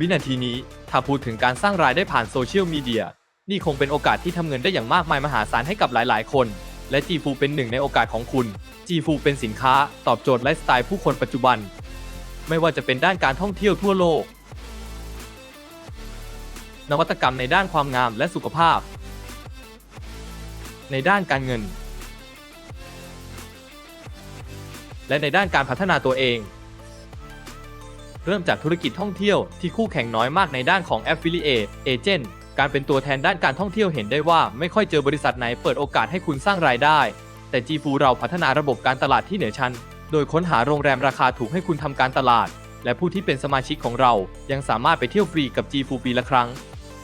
วินาทีนี้ถ้าพูดถึงการสร้างรายได้ผ่านโซเชียลมีเดียนี่คงเป็นโอกาสที่ทำเงินได้อย่างมากมายมหาศาลให้กับหลายๆ คน และ G f o เป็นหนึ่งในโอกาสของคุณ G f o เป็นสินค้าตอบโจทย์ไลฟ์สไตล์ผู้คนปัจจุบัน ไม่ว่าจะเป็นด้านการท่องเที่ยวทั่วโลก นวัตกรรมในด้านความงามและสุขภาพ ในด้านการเงิน และในด้านการพัฒนาตัวเอง เริ่มจากธุรกิจท่องเที่ยวที่คู่แข่งน้อยมากในด้านของ Affiliate Agent การเป็นตัวแทนด้านการท่องเที่ยวเห็นได้ว่าไม่ค่อยเจอบริษัทไหนเปิดโอกาสให้คุณสร้างรายได้ แต่ g f o เราพัฒนาระบบการตลาดที่เหนือชั้น โดยค้นหาโรงแรมราคาถูกให้คุณทำการตลาด และผู้ที่เป็นสมาชิกของเรา ยังสามารถไปเที่ยวฟรีกับ g f o ปีละครั้ง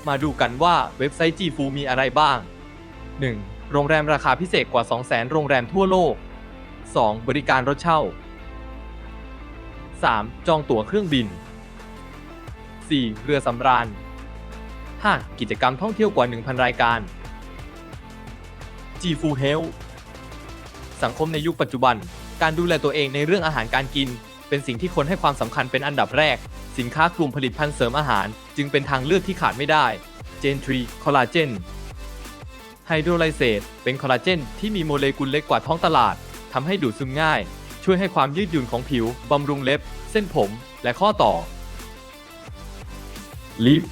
มาดูกันว่าเว็บไซต์ g f o มีอะไรบ้าง 1. โรงแรมราคาพิเศษกว่า 200,000 โรงแรมทั่วโลก 2. บริการรถเช่า 3. จองตั๋วเครื่องบิน 4. เรือสำราญ 5. กิจกรรมท่องเที่ยวกว่า 1,000 รายการ G Food Health สังคมในยุคปัจจุบัน การดูแลตัวเองในเรื่องอาหารการกิน เป็นสิ่งที่คนให้ความสำคัญเป็นอันดับแรก สินค้ากลุ่มผลิตภัณฑ์เสริมอาหาร จึงเป็นทางเลือกที่ขาดไม่ได้ เจนทรีคอลลาเจนไฮโดรไลเซตเป็นคอลลาเจนที่มีโมเลกุลเล็กกว่าท้องตลาดทำให้ดูดซึมง่าย ช่วยให้ความยืดหยุ่นของผิว บำรุงเล็บ เส้นผม และข้อต่อ ลิฟ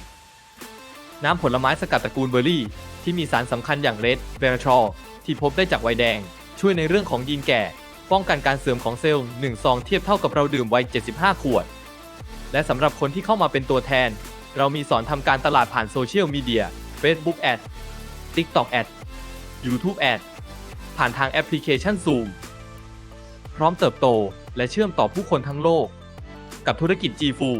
น้ำผลไม้สกัดตระกูลเบอร์รี่ ที่มีสารสำคัญอย่างเรดเบรทรอลที่พบได้จากไวน์แดง ช่วยในเรื่องของยีนแก่ ป้องกันการเสื่อมของเซลล์1ซองเทียบเท่ากับเราดื่มไวน์75 ขวด และสำหรับคนที่เข้ามาเป็นตัวแทน เรามีสอนทำการตลาดผ่านโซเชียลมีเดีย Facebook Ad TikTok Ad YouTube Ad ผ่านทางแอปพลิเคชัน Zoom พร้อมเติบโต และเชื่อมต่อผู้คนทั้งโลก กับธุรกิจ G f o